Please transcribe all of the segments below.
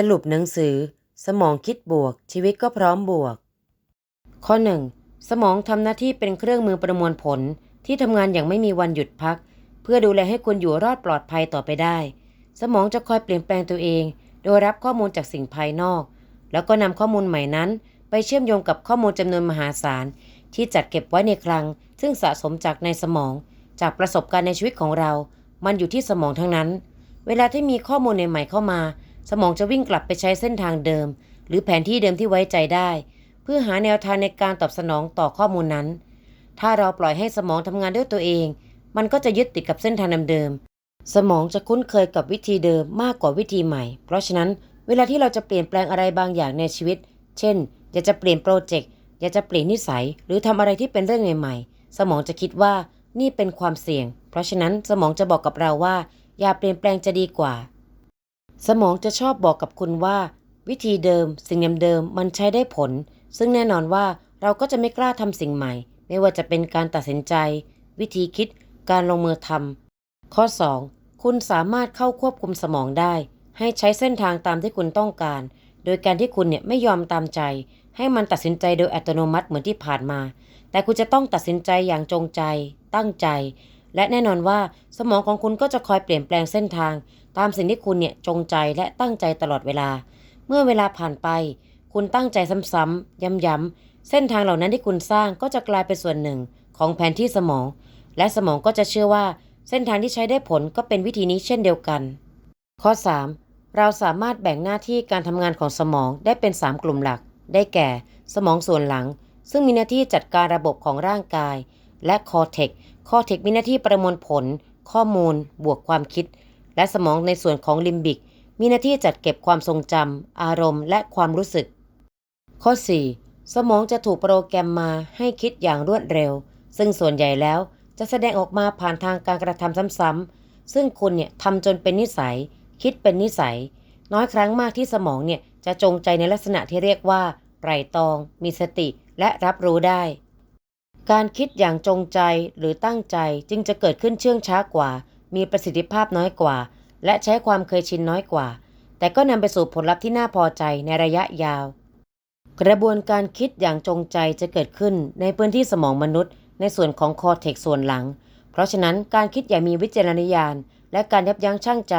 สรุปหนังสือ สมองคิดบวก ชีวิตก็พร้อมบวก ข้อ 1. สมองทำหน้าที่เป็นเครื่องมือประมวลผลที่ทำงานอย่างไม่มีวันหยุดพัก เพื่อดูแลให้คุณอยู่รอดปลอดภัยต่อไปได้ สมองจะคอยเปลี่ยนแปลงตัวเอง โดยรับข้อมูลจากสิ่งภายนอก แล้วก็นำข้อมูลใหม่นั้น ไปเชื่อมโยงกับข้อมูลจำนวนมหาศาล ที่จัดเก็บไว้ในคลัง ซึ่งสะสมจากในสมอง จากประสบการณ์ในชีวิตของเรา มันอยู่ที่สมองทั้งนั้น เวลาที่มีข้อมูลใหม่ๆเข้ามา สมองจะวิ่งกลับไปใช้เส้นทางเดิม หรือแผนที่เดิมที่ไว้ใจได้ เพื่อหาแนวทางในการตอบสนองต่อข้อมูลนั้น ถ้าเราปล่อยให้สมองทำงานด้วยตัวเอง มันก็จะยึดติดกับเส้นทางเดิมๆสมองจะคุ้นเคยกับวิธีเดิมมากกว่าวิธีใหม่ เพราะฉะนั้นเวลาที่เราจะเปลี่ยนแปลงอะไรบางอย่างในชีวิต เช่น อยากจะเปลี่ยนโปรเจกต์ อยากจะเปลี่ยนนิสัย หรือทำอะไรที่เป็นเรื่องใหม่ๆ สมองจะคิดว่านี่เป็นความเสี่ยง เพราะฉะนั้นสมองจะบอกกับเราว่า อย่าเปลี่ยนแปลงจะดีกว่า สมองจะชอบบอกกับคุณว่า วิธีเดิม สิ่งเดิมๆมันใช้ได้ผล ซึ่งแน่นอนว่าเราก็จะไม่กล้าทำสิ่งใหม่ ไม่ว่าจะเป็นการตัดสินใจ วิธีคิด การลงมือทำข้อ 2. คุณสามารถเข้าควบคุมสมองได้ ให้ใช้เส้นทางตามที่คุณต้องการ โดยการที่คุณเนี่ยไม่ยอมตามใจ ให้มันตัดสินใจโดยอัตโนมัติเหมือนที่ผ่านมา แต่คุณจะต้องตัดสินใจอย่างจงใจ ตั้งใจ และแน่นอนว่าสมองของคุณก็จะคอยเปลี่ยนแปลงเส้นทาง ตามสิ่งที่คุณเนี่ยจงใจและตั้งใจตลอดเวลา เมื่อเวลาผ่านไป คุณตั้งใจซ้ำๆย้ำๆเส้นทางเหล่านั้นที่คุณสร้างก็จะกลายเป็นส่วนหนึ่งของแผนที่สมอง และสมองก็จะเชื่อว่า เส้นทางที่ใช้ได้ผลก็เป็นวิธีนี้เช่นเดียวกัน ข้อ 3. เราสามารถแบ่งหน้าที่การทำงานของสมองได้เป็น 3 กลุ่มหลัก ได้แก่ สมองส่วนหลัง ซึ่งมีหน้าที่จัดการระบบของร่างกาย และคอเทกคอเทกมีหน้าที่ประมวลผล ข้อมูล บวกความคิด และสมองในส่วนของลิมบิก มีหน้าที่จัดเก็บความทรงจำอารมณ์ และความรู้สึก ข้อ 4. สมองจะถูกโปรแกรมมาให้คิดอย่างรวดเร็ว ซึ่งส่วนใหญ่แล้วจะแสดงออกมาผ่านทางการกระทำซ้ำๆซึ่งคุณเนี่ยทำจนเป็นนิสัย คิดเป็นนิสัย น้อยครั้งมากที่สมองเนี่ยจะจงใจในลักษณะที่เรียกว่าไตรตรอง มีสติ และรับรู้ได้ การคิดอย่างจงใจหรือตั้งใจจึงจะเกิดขึ้นเชื่องช้ากว่า มีประสิทธิภาพน้อยกว่า และใช้ความเคยชินน้อยกว่า แต่ก็นำไปสู่ผลลัพธ์ที่น่าพอใจในระยะยาว กระบวนการคิดอย่างจงใจจะเกิดขึ้นในพื้นที่สมองมนุษย์ ในส่วนของคอเทกส่วนหลัง เพราะฉะนั้นการคิดอย่างมีวิจารณญาณ และการยับยั้งชั่งใจ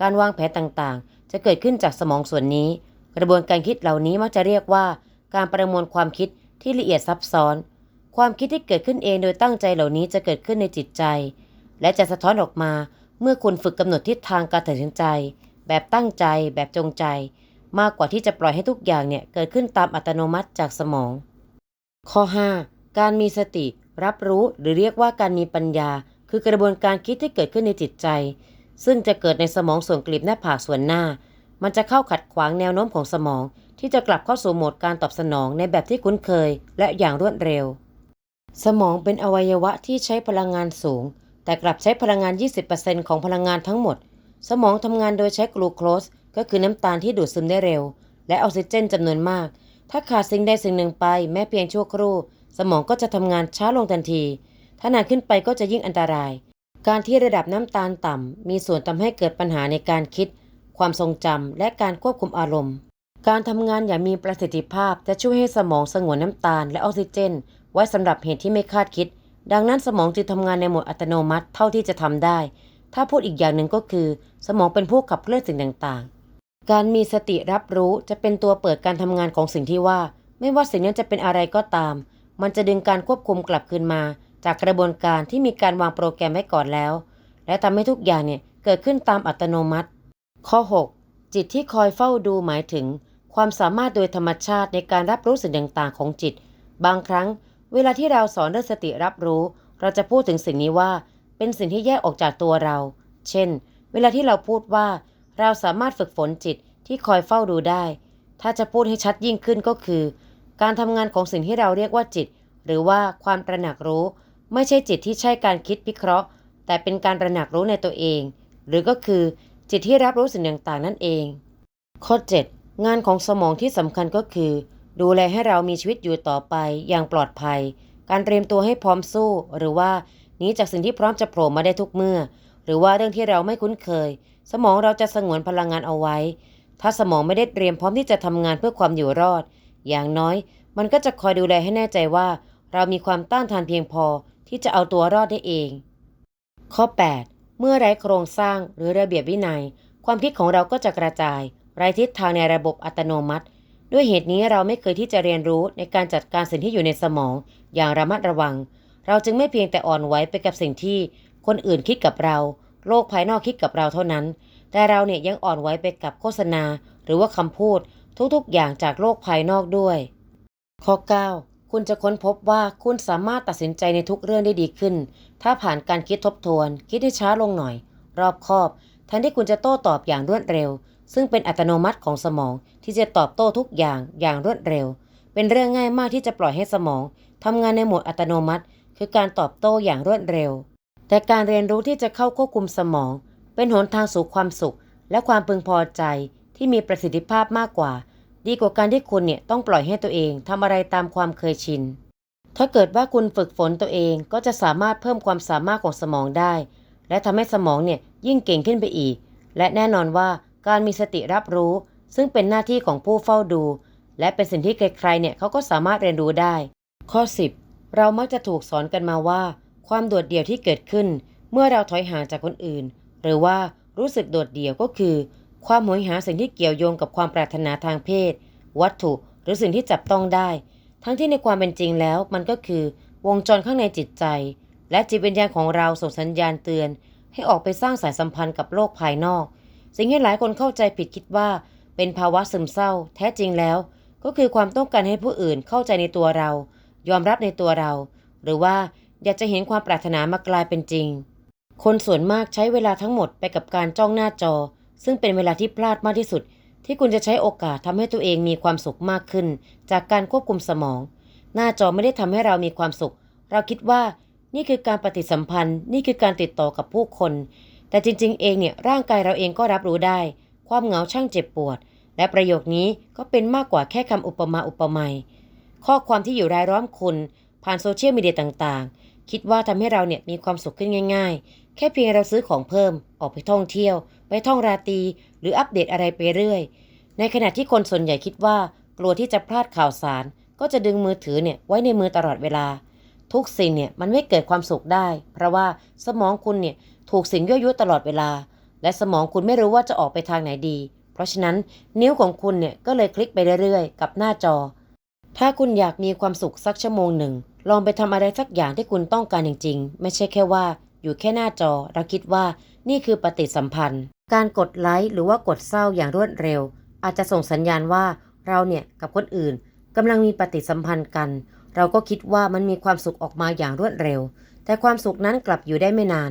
การวางแผนต่างๆ จะเกิดขึ้นจากสมองส่วนนี้ กระบวนการคิดเหล่านี้มักจะเรียกว่า การประมวลความคิดที่ละเอียดซับซ้อน ความคิดที่เกิดขึ้นเองโดยตั้งใจเหล่านี้จะเกิดขึ้นในจิตใจ และจะสะท้อนออกมาเมื่อคุณฝึกกำหนดทิศทางการตัดสินใจ แบบตั้งใจ แบบจงใจ มากกว่าที่จะปล่อยให้ทุกอย่างเนี่ยเกิดขึ้นตามอัตโนมัติจากสมอง ข้อ 5. การมีสติ รับรู้หรือเรียกว่าการมีปัญญา คือกระบวนการคิดที่เกิดขึ้นในจิตใจ ซึ่งจะเกิดในสมองส่วนกลีบหน้าผากส่วนหน้า มันจะเข้าขัดขวางแนวโน้มของสมอง ที่จะกลับเข้าสู่โหมดการตอบสนองในแบบที่คุ้นเคย และอย่างรวดเร็ว สมองเป็นอวัยวะที่ใช้พลังงานสูง แต่กลับใช้พลังงาน 20%ของพลังงานทั้งหมด สมองทำงานโดยใช้กลูโคสก็คือน้ำตาลที่ดูดซึมได้เร็ว และออกซิเจนจำนวนมาก ถ้าขาดสิ่งใดสิ่งหนึ่งไป แม้เพียงชั่วครู่ สมองก็จะทำงานช้าลงทันที ถ้านานขึ้นไปก็จะยิ่งอันตราย การที่ระดับน้ำตาลต่ำมีส่วนทำให้เกิดปัญหาในการคิด ความทรงจำและการควบคุมอารมณ์ การทำงานอย่างมีประสิทธิภาพจะช่วยให้สมองสงวนน้ำตาลและออกซิเจน ไว้สำหรับเหตุที่ไม่คาดคิด ดังนั้นสมองจึงทำงานในโหมดอัตโนมัติเท่าที่จะทำได้ ถ้าพูดอีกอย่างหนึ่งก็คือ สมองเป็นผู้ขับเคลื่อนสิ่งต่างๆ การมีสติรับรู้จะเป็นตัวเปิดการทำงานของสิ่งที่ว่า ไม่ว่าสิ่งนั้นจะเป็นอะไรก็ตาม มันจะดึงการควบคุมกลับคืนมา จากกระบวนการที่มีการวางโปรแกรมไว้ก่อนแล้ว และทำให้ทุกอย่างเนี่ยเกิดขึ้นตามอัตโนมัติ ข้อ 6 จิตที่คอยเฝ้าดูหมายถึง ความสามารถโดยธรรมชาติในการรับรู้สิ่งต่างๆ ของจิต บางครั้ง เวลาที่เราสอนเรื่องสติรับรู้ เราจะพูดถึงสิ่งนี้ว่า เป็นสิ่งที่แยกออกจากตัวเรา เช่น เวลาที่เราพูดว่า เราสามารถฝึกฝนจิตที่คอยเฝ้าดูได้ ถ้าจะพูดให้ชัดยิ่งขึ้นก็คือ การทำงานของสิ่งที่เราเรียกว่าจิต หรือว่าความตระหนักรู้ ไม่ใช่จิตที่ใช่การคิดวิเคราะห์ แต่เป็นการตระหนักรู้ในตัวเอง หรือก็คือจิตที่รับรู้สิ่งต่างๆ นั่นเอง ข้อ 7 งานของสมองที่สำคัญก็คือ ดูแลให้เรามีชีวิตอยู่ต่อไปอย่างปลอดภัย การเตรียมตัวให้พร้อมสู้ หรือว่าหนีจากสิ่งที่พร้อมจะโผล่มาได้ทุกเมื่อ หรือว่าเรื่องที่เราไม่คุ้นเคย สมองเราจะสงวนพลังงานเอาไว้ ถ้าสมองไม่ได้เตรียมพร้อมที่จะทำงานเพื่อความอยู่รอด อย่างน้อย มันก็จะคอยดูแลให้แน่ใจว่า เรามีความต้านทานเพียงพอที่จะเอาตัวรอดได้เอง ข้อ 8 เมื่อไร้โครงสร้างหรือระเบียบวินัย ความคิดของเราก็จะกระจาย ไร้ทิศทางในระบบอัตโนมัติ ด้วยเหตุนี้เราไม่เคยที่จะเรียนรู้ในการจัดการสิ่งที่อยู่ในสมองอย่างระมัดระวัง เราจึงไม่เพียงแต่อ่อนไหวไปกับสิ่งที่ คนอื่นคิดกับเรา โลกภายนอกคิดกับเราเท่านั้น แต่เราเนี่ยยังอ่อนไหวไปกับโฆษณา หรือว่าคำพูด ทุกๆ อย่างจากโลกภายนอกด้วย ข้อ 9 คุณจะค้นพบว่าคุณสามารถตัดสินใจในทุกเรื่องได้ดีขึ้น ถ้าผ่านการคิดทบทวน คิดให้ช้าลงหน่อย รอบคอบแทนที่คุณจะโต้ตอบอย่างรวดเร็ว ซึ่งเป็นอัตโนมัติของสมองที่จะตอบโต้ทุกอย่างอย่างรวดเร็ว เป็นเรื่องง่ายมากที่จะปล่อยให้สมองทำงานในโหมดอัตโนมัติ คือการตอบโต้อย่างรวดเร็ว แต่การเรียนรู้ที่จะเข้าควบคุมสมอง เป็นหนทางสู่ความสุข และความพึงพอใจที่มีประสิทธิภาพมากกว่า ดีกว่าการที่คุณเนี่ยต้องปล่อยให้ตัวเองทำอะไรตามความเคยชิน ถ้าเกิดว่าคุณฝึกฝนตัวเองก็จะสามารถเพิ่มความสามารถของสมองได้ และทำให้สมองเนี่ยยิ่งเก่งขึ้นไปอีก และแน่นอนว่า การมีสติรับรู้ ซึ่งเป็นหน้าที่ของผู้เฝ้าดู และเป็นสิ่งที่ใครๆเนี่ยเขาก็สามารถเรียนรู้ได้ ข้อ 10 เรามักจะถูกสอนกันมาว่า ความโดดเดี่ยวที่เกิดขึ้น เมื่อเราถอยห่างจากคนอื่น หรือว่ารู้สึกโดดเดี่ยวก็คือ ความโหยหาสิ่งที่เกี่ยวโยงกับความปรารถนาทางเพศ วัตถุหรือสิ่งที่จับต้องได้ ทั้งที่ในความเป็นจริงแล้ว มันก็คือวงจรข้างในจิตใจ และจิตวิญญาณของเราส่งสัญญาณเตือน ให้ออกไปสร้างสายสัมพันธ์กับโลกภายนอก สิ่งที่หลายคนเข้าใจผิดคิดว่า เป็นภาวะซึมเศร้า แท้จริงแล้ว ก็คือความต้องการให้ผู้อื่นเข้าใจในตัวเรา ยอมรับในตัวเรา หรือว่าอยากจะเห็นความปรารถนามากลายเป็นจริง คนส่วนมากใช้เวลาทั้งหมดไปกับการจ้องหน้าจอ ซึ่งเป็นเวลาที่พลาดมากที่สุด ที่คุณจะใช้โอกาสทำให้ตัวเองมีความสุขมากขึ้น จากการควบคุมสมอง หน้าจอไม่ได้ทำให้เรามีความสุข เราคิดว่านี่คือการปฏิสัมพันธ์ นี่คือการติดต่อกับผู้คน แต่จริงๆ เองเนี่ยร่างกายเราเองก็รับรู้ได้ ความเหงาช่างเจ็บปวด และประโยคนี้ก็เป็นมากกว่าแค่คำอุปมาอุปไมยข้อความที่อยู่รายล้อมคุณ ผ่านโซเชียลมีเดียต่างๆ คิดว่าทำให้เราเนี่ยมีความสุขขึ้นง่าย ๆ แค่เพียงเราซื้อของเพิ่ม ออกไปท่องเที่ยว ไปท่องราตรีหรืออัปเดตอะไรไปเรื่อย ในขณะที่คนส่วนใหญ่คิดว่า กลัวที่จะพลาดข่าวสาร ก็จะดึงมือถือเนี่ยไว้ในมือตลอดเวลา ทุกสิ่งเนี่ยมันไม่เกิดความสุขได้ เพราะว่าสมองคุณเนี่ย ถูกสิ่งยั่วยุตลอดเวลา และสมองคุณไม่รู้ว่าจะออกไปทางไหนดี เพราะฉะนั้นนิ้วของคุณเนี่ยก็เลยคลิกไปเรื่อยๆ กับหน้าจอ ถ้าคุณอยากมีความสุขสักชั่วโมงหนึ่ง ลองไปทำอะไรสักอย่างที่คุณต้องการจริงๆ ไม่ใช่แค่ว่า อยู่แค่หน้าจอ เราคิดว่านี่คือปฏิสัมพันธ์ การกดไลค์หรือว่ากดเศร้าอย่างรวดเร็ว อาจจะส่งสัญญาณว่าเราเนี่ยกับคนอื่นกำลังมีปฏิสัมพันธ์กัน เราก็คิดว่ามันมีความสุขออกมาอย่างรวดเร็ว แต่ความสุขนั้นกลับอยู่ได้ไม่นาน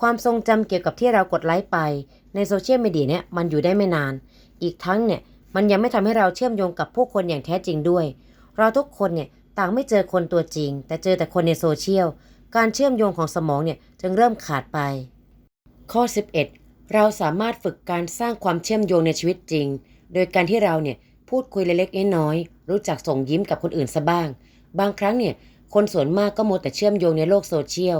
ความทรงจำเกี่ยวกับที่เรากดไลค์ไปในโซเชียลมีเดียเนี่ยมันอยู่ได้ไม่นาน อีกทั้งเนี่ยมันยังไม่ทำให้เราเชื่อมโยงกับผู้คนอย่างแท้จริงด้วย เราทุกคนเนี่ยต่างไม่เจอคนตัวจริง แต่เจอแต่คนในโซเชียล การเชื่อมโยงของสมองเนี่ยจึงเริ่มขาดไป ข้อ 11 เราสามารถฝึกการสร้างความเชื่อมโยงในชีวิตจริง โดยการที่เราเนี่ยพูดคุยเล็กๆน้อยๆรู้จักส่งยิ้มกับคนอื่นซะบ้าง บางครั้งเนี่ยคนส่วนมากก็มัวแต่เชื่อมโยงในโลกโซเชียล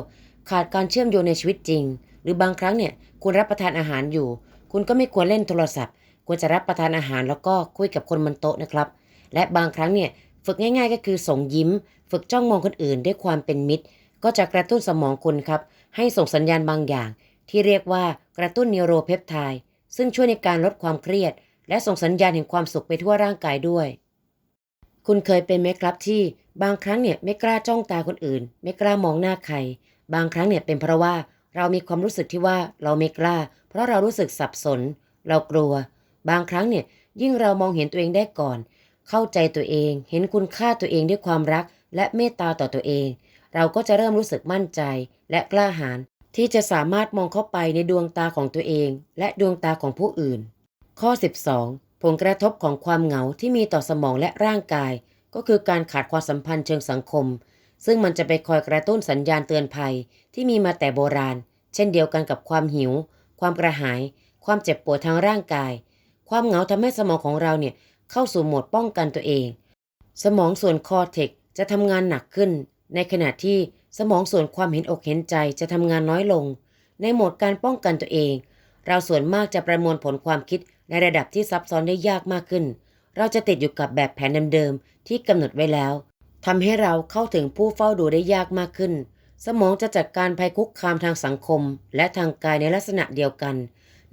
ขาดการเชื่อมโยงในชีวิตจริง หรือบางครั้งเนี่ยคุณรับประทานอาหารอยู่ คุณก็ไม่ควรเล่นโทรศัพท์ ควรจะรับประทานอาหารแล้วก็คุยกับคนบนโต๊ะนะครับ และบางครั้งเนี่ยฝึกง่าย ๆ ก็คือส่งยิ้ม ฝึกจ้องมองคนอื่นด้วยความเป็นมิตร ก็จะกระตุ้นสมองคุณครับ ให้ส่งสัญญาณบางอย่าง ที่เรียกว่ากระตุ้นนิโรเพปไทด์ซึ่งช่วยในการลดความเครียด และส่งสัญญาณแห่งความสุขไปทั่วร่างกายด้วย คุณเคยเป็นไหมครับที่บางครั้งเนี่ยไม่กล้าจ้องตาคนอื่น ไม่กล้ามองหน้าใคร บางครั้งเนี่ยเป็นเพราะว่าเรามีความรู้สึกที่ว่าเราไม่กล้า เพราะเรารู้สึกสับสน เรากลัว บางครั้งเนี่ยยิ่งเรามองเห็นตัวเองได้ก่อน เข้าใจตัวเอง เห็นคุณค่าตัวเองด้วยความรัก และเมตตาต่อตัวเอง เราก็จะเริ่มรู้สึกมั่นใจ และกล้าหาญที่จะสามารถมองเข้าไปในดวงตาของตัวเอง และดวงตาของผู้อื่น ข้อ 12 ผลกระทบของความเหงาที่มีต่อสมองและร่างกาย ก็คือการขาดความสัมพันธ์เชิงสังคม ซึ่งมันจะไปคอยกระตุ้นสัญญาณเตือนภัยที่มีมาแต่โบราณ เช่นเดียวกันกับความหิว ความกระหาย ความเจ็บปวดทางร่างกาย ความเหงาทำให้สมองของเราเนี่ยเข้าสู่โหมดป้องกันตัวเอง สมองส่วนคอเทกจะทำงานหนักขึ้น ในขณะที่สมองส่วนความเห็นอกเห็นใจจะทำงานน้อยลง ในโหมดการป้องกันตัวเอง เราส่วนมากจะประมวลผลความคิดในระดับที่ซับซ้อนได้ยากมากขึ้น เราจะติดอยู่กับแบบแผนเดิมๆที่กำหนดไว้แล้ว ทำให้เราเข้าถึงผู้เฝ้าดูได้ยากมากขึ้น สมองจะจัดการภัยคุกคามทางสังคม และทางกายในลักษณะเดียวกัน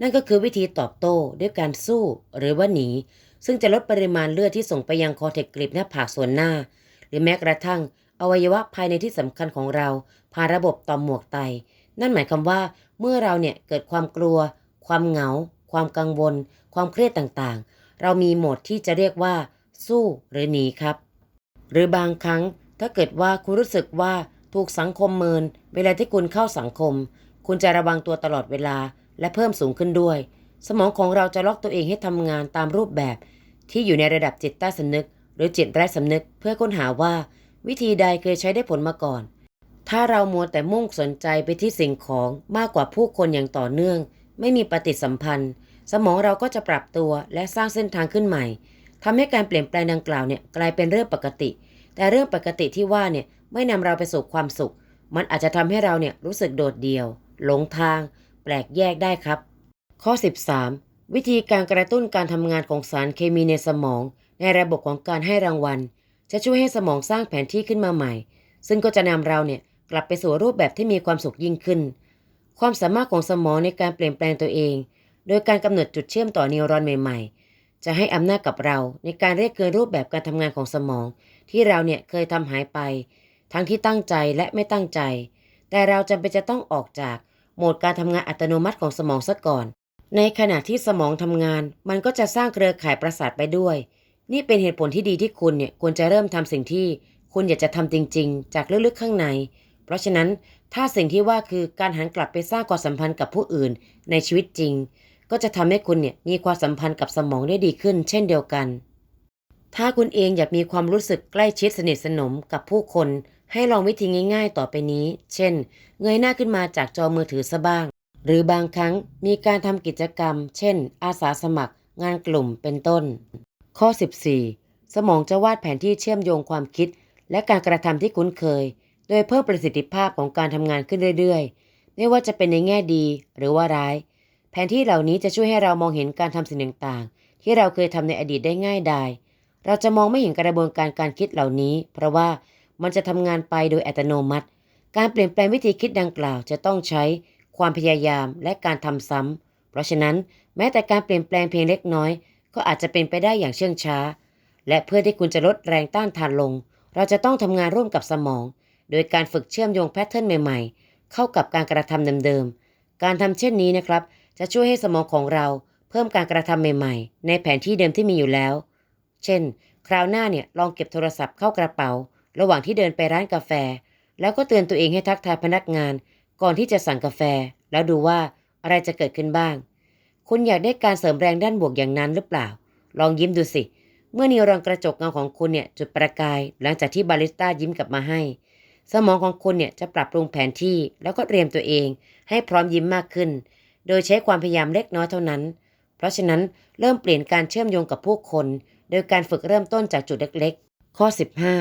นั่นก็คือวิธีตอบโต้ด้วยการสู้หรือว่าหนี ซึ่งจะลดปริมาณเลือดที่ส่งไปยังคอเทกกริบหน้าผากส่วนหน้า หรือแม้กระทั่ง อวัยวะภายในที่สำคัญของเราผ่านระบบต่อมหมวกไต นั่นหมายความว่าเมื่อเราเนี่ยเกิดความกลัว ความเหงา ความกังวล ความเครียดต่างๆ เรามีโหมดที่จะเรียกว่า สู้หรือหนีครับ หรือบางครั้งถ้าเกิดว่าคุณรู้สึกว่าถูกสังคมเมิน เวลาที่คุณเข้าสังคม คุณจะระวังตัวตลอดเวลาและเพิ่มสูงขึ้นด้วย สมองของเราจะล็อกตัวเองให้ทำงานตามรูปแบบ ที่อยู่ในระดับจิตใต้สำนึก หรือจิตไร้สำนึกเพื่อค้นหาว่า วิธีใดเคยใช้ได้ผลมาก่อน ถ้าเรามัวแต่มุ่งสนใจไปที่สิ่งของมากกว่าผู้คนอย่างต่อเนื่อง ไม่มีปฏิสัมพันธ์ สมองเราก็จะปรับตัวและสร้างเส้นทางขึ้นใหม่ ทำให้การเปลี่ยนแปลงดังกล่าวเนี่ยกลายเป็นเรื่องปกติ แต่เรื่องปกติที่ว่าเนี่ยไม่นำเราไปสู่ความสุข มันอาจจะทำให้เราเนี่ยรู้สึกโดดเดี่ยว หลงทาง แปลกแยกได้ครับ ข้อ 13 วิธีการกระตุ้นการทำงานของสารเคมีในสมอง ในระบบของการให้รางวัล จะช่วยให้สมองสร้างแผนที่ขึ้นมาใหม่ ซึ่งก็จะนำเราเนี่ยกลับไปสู่รูปแบบที่มีความสุขยิ่งขึ้น ความสามารถของสมองในการเปลี่ยนแปลงตัวเอง โดยการกำหนดจุดเชื่อมต่อนิวรอนใหม่ๆ จะให้อำนาจกับเราในการเรียกเกินรูปแบบการทำงานของสมอง ที่เราเนี่ยเคยทำหายไป ทั้งที่ตั้งใจและไม่ตั้งใจ แต่เราจำเป็นจะต้องออกจากโหมดการทำงานอัตโนมัติของสมองซะก่อน ในขณะที่สมองทำงาน มันก็จะสร้างเครือข่ายประสาทไปด้วย นี่เป็นเหตุผลที่ดีที่คุณเนี่ยควรจะเริ่มทำสิ่งที่คุณอยากจะทำจริง ๆ จากลึกๆข้างใน เพราะฉะนั้นถ้าสิ่งที่ว่าคือการหันกลับไปสร้างความสัมพันธ์กับผู้อื่นในชีวิตจริง ก็จะทำให้คุณเนี่ยมีความสัมพันธ์กับสมองได้ดีขึ้น เช่นเดียวกัน ถ้าคุณเองอยากมีความรู้สึกใกล้ชิดสนิทสนมกับผู้คน ให้ลองวิธีง่าย ๆ ต่อไปนี้ เช่น เงยหน้าขึ้นมาจากจอมือถือซะบ้าง หรือบางครั้งมีการทำกิจกรรม เช่น อาสาสมัคร งานกลุ่มเป็นต้น ข้อ 14 สมองจะวาดแผนที่เชื่อมโยงความคิด และการกระทำที่คุ้นเคย โดยเพิ่มประสิทธิภาพของการทำงานขึ้นเรื่อยๆ ไม่ว่าจะเป็นในแง่ดีหรือว่าร้าย ผนที่เหล่านี้จะช่วยให้เรามองเห็นการทำสิ่งต่างๆ ที่เราเคยทำในอดีตได้ง่ายดายเราจะมองไม่เห็นกระบวนการการคิดเหล่านี้ เพราะว่ามันจะทำงานไปโดยอัตโนมัติ การเปลี่ยนแปลงวิธีคิดดังกล่าวจะต้องใช้ความพยายามและการทำซ้ำ เพราะฉะนั้นแม้แต่การเปลี่ยนแปลงเพียงเล็กน้อย ก็อาจจะเป็นไปได้อย่างเชื่องช้า และเพื่อที่คุณจะลดแรงต้านทานลง เราจะต้องทำงานร่วมกับสมอง โดยการฝึกเชื่อมโยงแพทเทิร์นใหม่ ๆ เข้ากับการกระทำเดิมๆ การทำเช่นนี้นะครับ จะช่วยให้สมองของเราเพิ่มการกระทำใหม่ๆ ในแผนที่เดิมที่มีอยู่แล้ว เช่น คราวหน้าเนี่ยลองเก็บโทรศัพท์เข้ากระเป๋า ระหว่างที่เดินไปร้านกาแฟ แล้วก็เตือนตัวเองให้ทักทายพนักงาน ก่อนที่จะสั่งกาแฟ แล้วดูว่าอะไรจะเกิดขึ้นบ้าง คุณอยากได้การเสริมแรงด้านบวกอย่างนั้นหรือเปล่า ลองยิ้มดูสิ เมื่อนิวรอนกระจกเงาของคุณเนี่ยจุดประกาย หลังจากที่บาริสต้ายิ้มกลับมาให้ สมองของคุณเนี่ยจะปรับปรุงแผนที่แล้วก็เตรียมตัวเอง ให้พร้อมยิ้มมากขึ้น โดยใช้ความพยายามเล็กน้อยเท่านั้น เพราะฉะนั้นเริ่มเปลี่ยนการเชื่อมโยงกับผู้คน โดยการฝึกเริ่มต้นจากจุดเล็กๆ ข้อ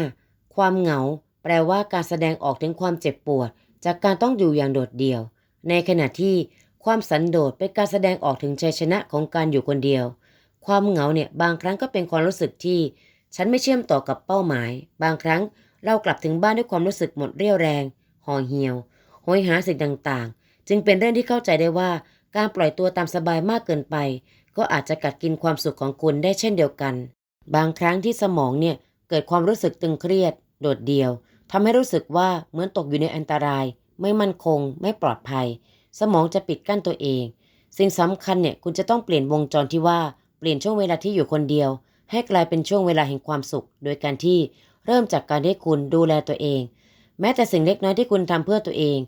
15 ความเหงา แปลว่าการแสดงออกถึงความเจ็บปวด จากการต้องอยู่อย่างโดดเดี่ยว ในขณะที่ความสันโดษเป็นการแสดงออกถึงชัยชนะของการอยู่คนเดียว ความเหงาเนี่ยบางครั้งก็เป็นความรู้สึกที่ ฉันไม่เชื่อมต่อกับเป้าหมาย บางครั้งเรากลับถึงบ้านด้วยความรู้สึกหมดเรี่ยวแรงห่อเหี่ยวโหยหาสิ่งต่างๆ จึงเป็นเรื่องที่เข้าใจได้ว่า การปล่อยตัวตามสบายมากเกินไป ก็อาจจะกัดกินความสุขของคุณได้เช่นเดียวกัน บางครั้งที่สมองเนี่ยเกิดความรู้สึกตึงเครียด โดดเดี่ยวทำให้รู้สึกว่าเหมือนตกอยู่ในอันตราย ไม่มั่นคง ไม่ปลอดภัย สมองจะปิดกั้นตัวเอง สิ่งสำคัญเนี่ยคุณจะต้องเปลี่ยนวงจรที่ว่าเปลี่ยนช่วงเวลาที่อยู่คนเดียว ให้กลายเป็นช่วงเวลาแห่งความสุข โดยการที่เริ่มจากการที่คุณดูแลตัวเอง แม้แต่สิ่งเล็กน้อยที่คุณทำเพื่อตัวเอง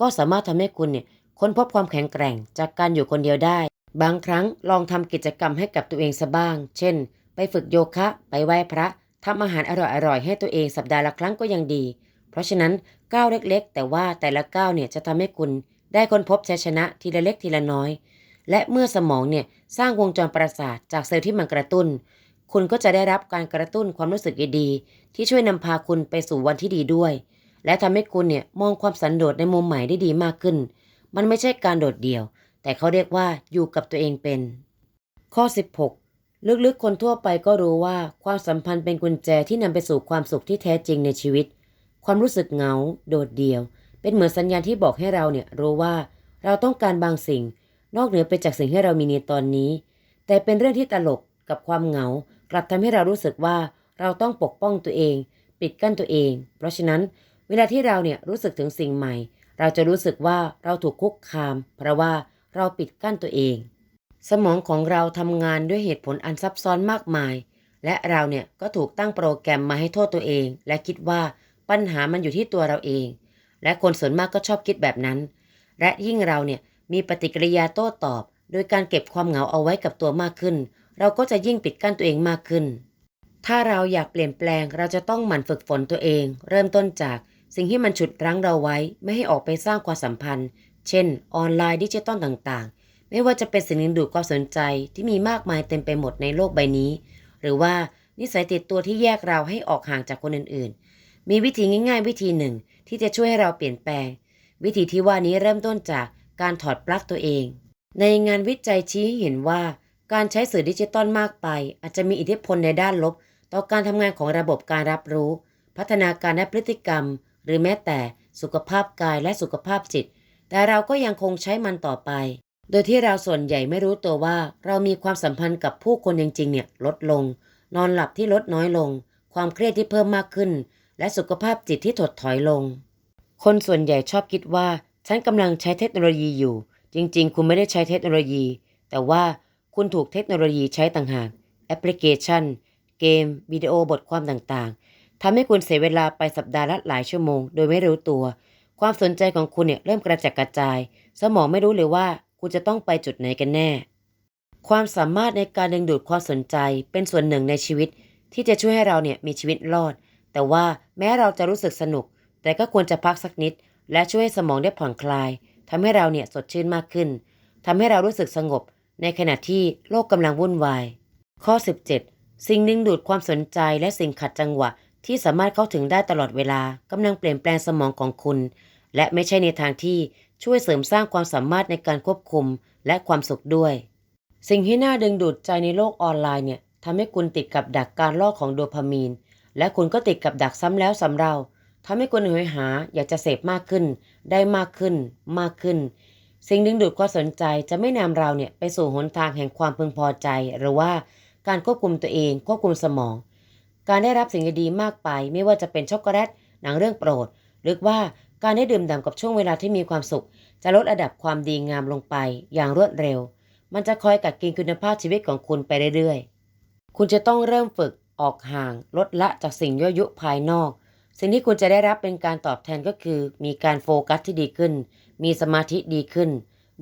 ก็สามารถทำให้คุณเนี่ย ค้นพบความแข็งแกร่งจากการอยู่คนเดียวได้ บางครั้งลองทำกิจกรรมให้กับตัวเองซะบ้าง เช่น ไปฝึกโยคะ ไปไหว้พระทำอาหารอร่อยๆให้ตัวเองสัปดาห์ละครั้งก็ยังดี เพราะฉะนั้นก้าวเล็กๆ แต่ว่าแต่ละก้าวเนี่ยจะทำให้คุณได้ค้นพบชัยชนะทีละเล็กทีละน้อย และเมื่อสมองเนี่ยสร้างวงจรประสาทจากเซลล์ที่มันกระตุ้น คุณก็จะได้รับการกระตุ้นความรู้สึกดีๆที่ช่วยนำพาคุณไปสู่วันที่ดีด้วย และทำให้คุณเนี่ยมองความสันโดษในมุมใหม่ได้ดีมากขึ้น มันไม่ใช่การโดดเดี่ยว แต่เขาเรียกว่าอยู่กับตัวเองเป็น ข้อ 16 ลึกๆ คนทั่วไปก็รู้ว่าความสัมพันธ์เป็นกุญแจที่นำไปสู่ความสุขที่แท้จริงในชีวิต ความรู้สึกเหงา โดดเดี่ยว เป็นเหมือนสัญญาณที่บอกให้เราเนี่ยรู้ว่าเราต้องการบางสิ่ง นอกเหนือไปจากสิ่งที่เรามีในตอนนี้ แต่เป็นเรื่องที่ตลกกับความเหงา กลับทำให้เรารู้สึกว่าเราต้องปกป้องตัวเอง ปิดกั้นตัวเอง เพราะฉะนั้นเวลาที่เราเนี่ยรู้สึกถึงสิ่งใหม่ เราจะรู้สึกว่าเราถูกคุกคาม เพราะว่าเราปิดกั้นตัวเอง สมองของเราทำงานด้วยเหตุผลอันซับซ้อนมากมาย และเราเนี่ยก็ถูกตั้งโปรแกรมมาให้โทษตัวเอง และคิดว่าปัญหามันอยู่ที่ตัวเราเอง และคนส่วนมากก็ชอบคิดแบบนั้น และยิ่งเราเนี่ยมีปฏิกิริยาโต้ตอบ โดยการเก็บความเหงาเอาไว้กับตัวมากขึ้น เราก็จะยิ่งปิดกั้นตัวเองมากขึ้น ถ้าเราอยากเปลี่ยนแปลงเราจะต้องหมั่นฝึกฝนตัวเอง เริ่มต้นจาก สิ่งที่มันฉุดรั้งเราไว้ไม่ให้ออกไปสร้างความสัมพันธ์ เช่น ออนไลน์ดิจิตอลต่างๆ ไม่ว่าจะเป็นสิ่งดึงดูดความสนใจที่มีมากมายเต็มไปหมดในโลกใบนี้ หรือว่านิสัยติดตัวที่แยกเราให้ออกห่างจากคนอื่นๆ มีวิธีง่ายๆ วิธีหนึ่งที่จะช่วยให้เราเปลี่ยนแปลง วิธีที่ว่านี้เริ่มต้นจากการถอดปลั๊กตัวเอง ในงานวิจัยชี้เห็นว่าการใช้สื่อดิจิตอลมากไป อาจจะมีอิทธิพลในด้านลบ ต่อการทำงานของระบบการรับรู้ พัฒนาการและพฤติกรรม หรือแม้แต่สุขภาพกายและสุขภาพจิต แต่เราก็ยังคงใช้มันต่อไป โดยที่เราส่วนใหญ่ไม่รู้ตัวว่า เรามีความสัมพันธ์กับผู้คนจริงๆเนี่ยลดลง นอนหลับที่ลดน้อยลง ความเครียดที่เพิ่มมากขึ้น และสุขภาพจิตที่ถดถอยลง คนส่วนใหญ่ชอบคิดว่า ฉันกำลังใช้เทคโนโลยีอยู่ จริง ๆ คุณไม่ได้ใช้เทคโนโลยี แต่ว่าคุณถูกเทคโนโลยีใช้ต่างหากแอปพลิเคชัน เกมวิดีโอบทความต่างๆ ทำให้คุณเสียเวลาไปสัปดาห์ละหลายชั่วโมง โดยไม่รู้ตัว ความสนใจของคุณเนี่ยเริ่มกระจัดกระจาย สมองไม่รู้เลยว่าคุณจะต้องไปจุดไหนกันแน่ ความสามารถในการดึงดูดความสนใจเป็นส่วนหนึ่งในชีวิต ที่จะช่วยให้เราเนี่ยมีชีวิตรอด แต่ว่าแม้เราจะรู้สึกสนุก แต่ก็ควรจะพักสักนิด และช่วยให้สมองได้ผ่อนคลายทำให้เราเนี่ยสดชื่นมากขึ้นทำให้เรารู้สึกสงบ ในขณะที่โลกกำลังวุ่นวาย ข้อ 17 สิ่งดึงดูดความสนใจและสิ่งขัดจังหวะ ที่สามารถเข้าถึงได้ตลอดเวลากำลังเปลี่ยนแปลงสมองของคุณ และไม่ใช่ในทางที่ช่วยเสริมสร้างความสามารถในการควบคุมและความสุขด้วย สิ่งที่น่าดึงดูดใจในโลกออนไลน์เนี่ยทำให้คุณติดกับดักการลอกของโดพามีน และคุณก็ติดกับดักซ้ำแล้วซ้ำเล่าทำให้คุณหอยหาอยากจะเสพมากขึ้น ได้มากขึ้น มากขึ้น สิ่งดึงดูดความสนใจจะไม่นำเราเนี่ยไปสู่หนทางแห่งความพึงพอใจ หรือว่าการควบคุมตัวเองควบคุมสมอง การได้รับสิ่งดีๆมากไปไม่ว่าจะเป็นช็อกโกแลตหนังเรื่องโปรด หรือว่าการได้ดื่มด่ำกับช่วงเวลาที่มีความสุข จะลดระดับความดีงามลงไปอย่างรวดเร็ว มันจะคอยกัดกินคุณภาพชีวิตของคุณไปเรื่อยๆ คุณจะต้องเริ่มฝึกออกห่าง ลดละจากสิ่งยั่วยุภายนอก สิ่งที่คุณจะได้รับเป็นการตอบแทนก็คือ มีการโฟกัสที่ดีขึ้น มีสมาธิดีขึ้น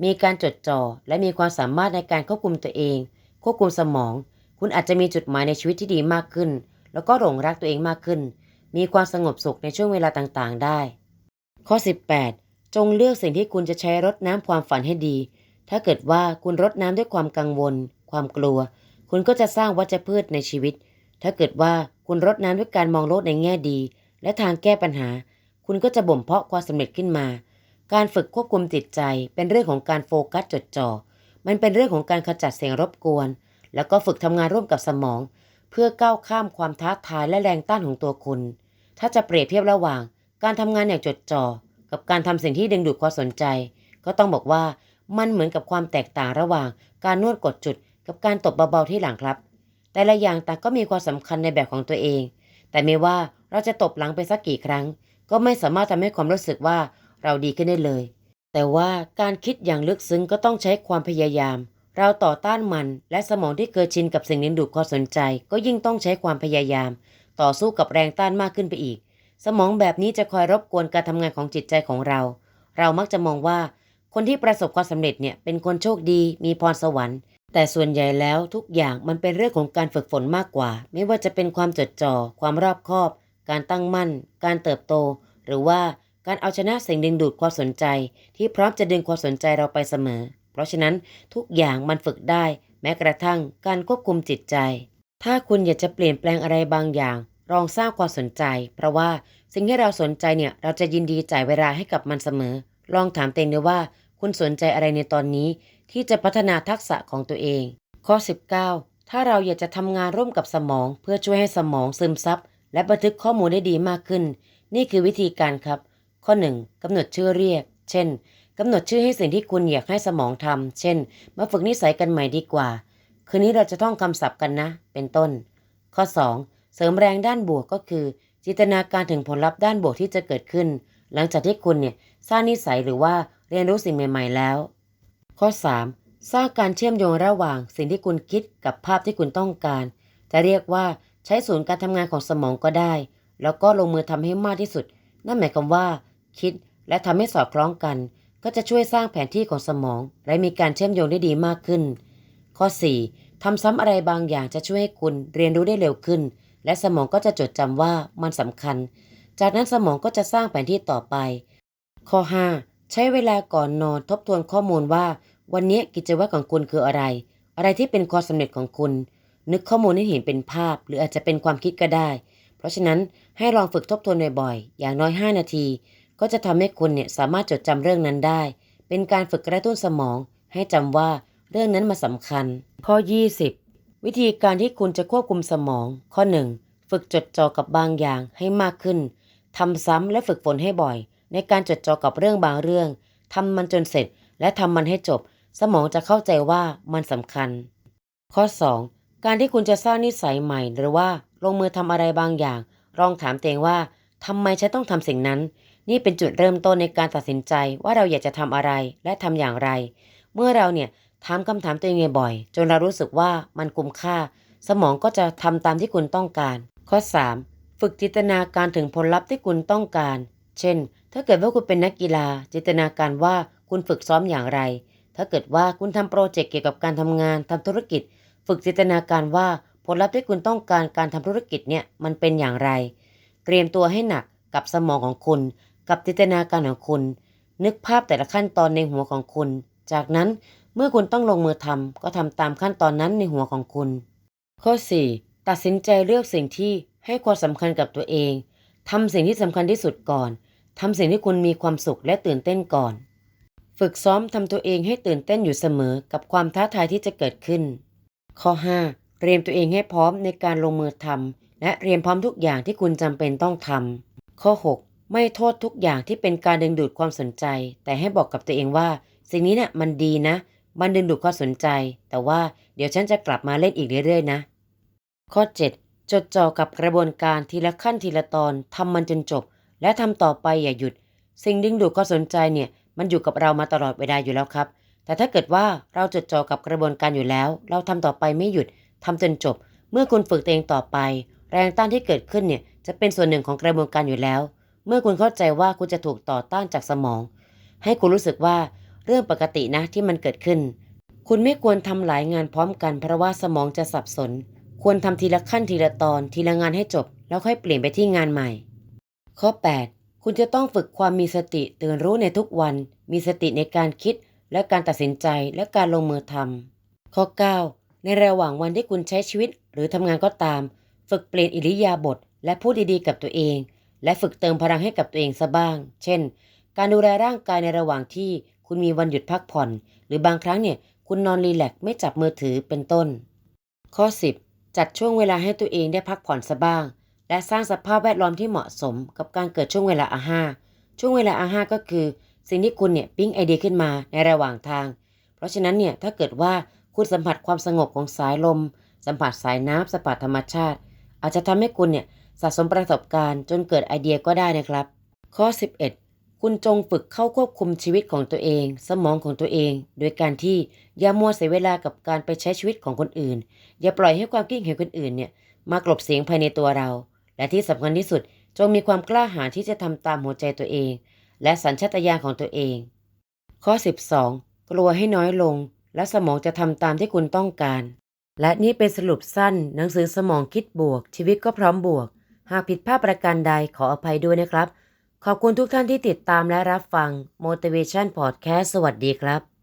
มีการจดจ่อและมีความสามารถในการควบคุมตัวเอง ควบคุมสมอง คุณอาจจะมีจุดหมายในชีวิตที่ดีมากขึ้น แล้วก็หลงรักตัวเองมากขึ้น มีความสงบสุขในช่วงเวลาต่างๆ ได้ ข้อ 18 จงเลือกสิ่งที่คุณจะใช้รดน้ำความฝันให้ดี ถ้าเกิดว่าคุณรดน้ำด้วยความกังวล ความกลัว คุณก็จะสร้างวัชพืชในชีวิต ถ้าเกิดว่าคุณรดน้ำด้วยการมองโลกในแง่ดี และทางแก้ปัญหา คุณก็จะบ่มเพาะความสำเร็จขึ้นมา การฝึกควบคุมจิตใจ เป็นเรื่องของการโฟกัสจดจ่อ มันเป็นเรื่องของการขจัดเสียงรบกวน แล้วก็ฝึกทำงานร่วมกับสมอง เพื่อก้าวข้ามความท้าทายและแรงต้านของตัวคุณ ถ้าจะเปรียบเทียบระหว่าง การทำงานอย่างจดจ่อ กับการทำสิ่งที่ดึงดูดความสนใจ ก็ต้องบอกว่ามันเหมือนกับความแตกต่างระหว่าง การนวดกดจุด กับการตบเบาๆที่หลังครับ แต่ละอย่างต่างก็มีความสำคัญในแบบของตัวเอง แต่ไม่ว่าเราจะตบหลังไปสักกี่ครั้ง ก็ไม่สามารถทำให้ความรู้สึกว่าเราดีขึ้นได้เลย แต่ว่าการคิดอย่างลึกซึ้งก็ต้องใช้ความพยายาม เราต่อต้านมัน และสมองที่เคยชินกับสิ่งดึงดูดความสนใจ ก็ยิ่งต้องใช้ความพยายาม ต่อสู้กับแรงต้านมากขึ้นไปอีก สมองแบบนี้จะคอยรบกวนการทำงานของจิตใจของเรา เรามักจะมองว่า คนที่ประสบความสำเร็จเนี่ยเป็นคนโชคดี มีพรสวรรค์แต่ส่วนใหญ่แล้วทุกอย่างมันเป็นเรื่องของการฝึกฝนมากกว่า ไม่ว่าจะเป็นความจดจ่อความรอบคอบ การตั้งมั่น การเติบโต หรือว่าการเอาชนะสิ่งดึงดูดความสนใจ ที่พร้อมจะดึงความสนใจเราไปเสมอ เพราะฉะนั้นทุกอย่างมันฝึกได้ แม้กระทั่งการควบคุมจิตใจ ถ้าคุณอยากจะเปลี่ยนแปลงอะไรบางอย่างลองสร้างความสนใจ เพราะว่าสิ่งที่เราสนใจเนี่ยเราจะยินดีจ่ายเวลาให้กับมันเสมอ ลองถามตัวเองดูว่าคุณสนใจอะไรในตอนนี้ ที่จะพัฒนาทักษะของตัวเอง ข้อ 19 ถ้าเราอยากจะทำงานร่วมกับสมอง เพื่อช่วยให้สมองซึมซับและบันทึกข้อมูลได้ดีมากขึ้น นี่คือวิธีการครับ ข้อ 1กำหนดชื่อเรียก เช่น กำหนดชื่อให้สิ่งที่คุณอยากให้สมองทำ เช่น มาฝึกนิสัยกันใหม่ดีกว่า คืนนี้เราจะท่องคำศัพท์กันนะ เป็นต้น ข้อ 2 เสริมแรงด้านบวกก็คือ จินตนาการถึงผลลัพธ์ด้านบวกที่จะเกิดขึ้น หลังจากที่คุณเนี่ยสร้างนิสัยหรือว่าเรียนรู้สิ่งใหม่ ๆ แล้ว ข้อ 3. สร้างการเชื่อมโยงระหว่างสิ่งที่คุณคิดกับภาพที่คุณต้องการ จะเรียกว่าใช้ศูนย์การทำงานของสมองก็ได้ แล้วก็ลงมือทำให้มากที่สุด นั่นหมายความว่า คิดและทำให้สอดคล้องกัน ก็จะช่วยสร้างแผนที่ของสมอง และมีการเชื่อมโยงได้ดีมากขึ้น ข้อ 4. ทำซ้ำอะไรบางอย่างจะช่วยให้คุณเรียนรู้ได้เร็วขึ้น และสมองก็จะจดจำว่ามันสำคัญ จากนั้นสมองก็จะสร้างแผนที่ต่อไป ข้อ 5. ใช้เวลาก่อนนอนทบทวนข้อมูลว่า วันนี้กิจวัตรของคุณคืออะไร อะไรที่เป็นความสำเร็จของคุณ นึกข้อมูลให้เห็นเป็นภาพ หรืออาจจะเป็นความคิดก็ได้ เพราะฉะนั้นให้ลองฝึกทบทวนบ่อยๆอย่างน้อย 5 นาที ก็จะทำให้คุณเนี่ยสามารถจดจำเรื่องนั้นได้ เป็นการฝึกกระตุ้นสมอง ให้จำว่าเรื่องนั้นมาสำคัญ ข้อ 20 วิธีการที่คุณจะควบคุมสมอง ข้อ 1 ฝึกจดจ่อกับบางอย่างให้มากขึ้นทำซ้ำและฝึกฝนให้บ่อย ในการจดจ่อกับเรื่องบางเรื่องทำมันจนเสร็จและทำมันให้จบ สมองจะเข้าใจว่ามันสำคัญ ข้อ 2 การที่คุณจะสร้างนิสัยใหม่ หรือว่าลงมือทำอะไรบางอย่างลองถามตัวเองว่าทำไมฉันต้องทำสิ่งนั้น นี่เป็นจุดเริ่มต้นในการตัดสินใจว่าเราอยากจะทำอะไรและทำอย่างไร เมื่อเราเนี่ยถามคำถามตัวเองบ่อย จนเรารู้สึกว่ามันคุ้มค่า สมองก็จะทำตามที่คุณต้องการ ข้อ 3 ฝึกจินตนาการถึงผลลัพธ์ที่คุณต้องการ เช่น ถ้าเกิดว่าคุณเป็นนักกีฬา จินตนาการว่าคุณฝึกซ้อมอย่างไร ถ้าเกิดว่าคุณทำโปรเจกต์เกี่ยวกับการทำงานทำธุรกิจ ฝึกจินตนาการว่าผลลัพธ์ที่คุณต้องการการทำธุรกิจเนี่ยมันเป็นอย่างไร เตรียมตัวให้หนักกับสมองของคุณ กับจินตนาการของคุณ นึกภาพแต่ละขั้นตอนในหัวของคุณ จากนั้นเมื่อคุณต้องลงมือทำก็ทำตามขั้นตอนนั้นในหัวของคุณ ข้อ 4. ตัดสินใจเลือกสิ่งที่ให้ความสำคัญกับตัวเองทำสิ่งที่สำคัญที่สุดก่อนทำสิ่งที่คุณมีความสุขและตื่นเต้นก่อน ฝึกซ้อมทำตัวเองให้ตื่นเต้นอยู่เสมอกับความท้าทายที่จะเกิดขึ้น ข้อ 5. เตรียมตัวเองให้พร้อมในการลงมือทำและเตรียมพร้อมทุกอย่างที่คุณจำเป็นต้องทำข้อ 6. ไม่โทษทุกอย่างที่เป็นการดึงดูดความสนใจ แต่ให้บอกกับตัวเองว่า สิ่งนี้เนี่ยมันดีนะ มันดึงดูดความสนใจ แต่ว่าเดี๋ยวฉันจะกลับมาเล่นอีกเรื่อยๆนะ ข้อ 7. จดจ่อกับกระบวนการทีละขั้นทีละตอนทำมันจนจบ และทำต่อไปอย่าหยุด สิ่งดึงดูดความสนใจเนี่ย มันอยู่กับเรามาตลอดเวลาอยู่แล้วครับ แต่ถ้าเกิดว่าเราจดจ่อกับกระบวนการอยู่แล้ว เราทำต่อไปไม่หยุดทำจนจบ เมื่อคุณฝึกตัวเองต่อไป แรงต้านที่เกิดขึ้นเนี่ยจะเป็นส่วนหนึ่งของกระบวนการอยู่แล้ว เมื่อคุณเข้าใจว่าคุณจะถูกต่อต้านจากสมอง ให้คุณรู้สึกว่าเรื่องปกตินะที่มันเกิดขึ้น คุณไม่ควรทำหลายงานพร้อมกันเพราะว่าสมองจะสับสน ควรทำทีละขั้นทีละตอนทีละงานให้จบ แล้วค่อยเปลี่ยนไปที่งานใหม่ ข้อ 8 คุณจะต้องฝึกความมีสติตื่นรู้ในทุกวัน มีสติในการคิดและการตัดสินใจและการลงมือทำข้อ 9 ในระหว่างวันที่คุณใช้ชีวิตหรือทำงานก็ตาม ฝึกเปลี่ยนอิริยาบถและพูดดีๆกับตัวเอง และฝึกเติมพลังให้กับตัวเองซะบ้าง เช่น การดูแลร่างกายในระหว่างที่คุณมีวันหยุดพักผ่อน หรือบางครั้งเนี่ยคุณนอนรีแลกซ์ไม่จับมือถือเป็นต้น ข้อ 10 จัดช่วงเวลาให้ตัวเองได้พักผ่อนซะบ้าง และสร้างสภาพแวดล้อมที่เหมาะสมกับการเกิดช่วงเวลาอาห้าช่วงเวลาอาห้าก็คือ สิ่งที่คุณเนี่ยปิ๊งไอเดียขึ้นมาในระหว่างทาง เพราะฉะนั้นเนี่ยถ้าเกิดว่าคุณสัมผัสความสงบของสายลม สัมผัสสายน้ำสัมผัสธรรมชาติ อาจจะทำให้คุณเนี่ย สะสมประสบการณ์จนเกิดไอเดียก็ได้นะครับ ข้อ 11 คุณจงฝึกเข้าควบคุมชีวิตของตัวเอง สมองของตัวเอง โดยการที่อย่ามัวเสียเวลากับการไปใช้ชีวิตของคนอื่น อย่าปล่อยให้ความคิดเห็นคนอื่นเนี่ยมากลบเสียงภายในตัวเรา และที่สำคัญที่สุดจงมีความกล้าหาญที่จะทำตามหัวใจตัวเอง และสัญชาตญาณของตัวเอง ข้อ 12 กลัวให้น้อยลง และสมองจะทำตามที่คุณต้องการ และนี่เป็นสรุปสั้น หนังสือสมองคิดบวก ชีวิตก็พร้อมบวก หากผิดพลาดประการใดขออภัยด้วยนะครับ ขอบคุณทุกท่านที่ติดตามและรับฟัง Motivation Podcast สวัสดีครับ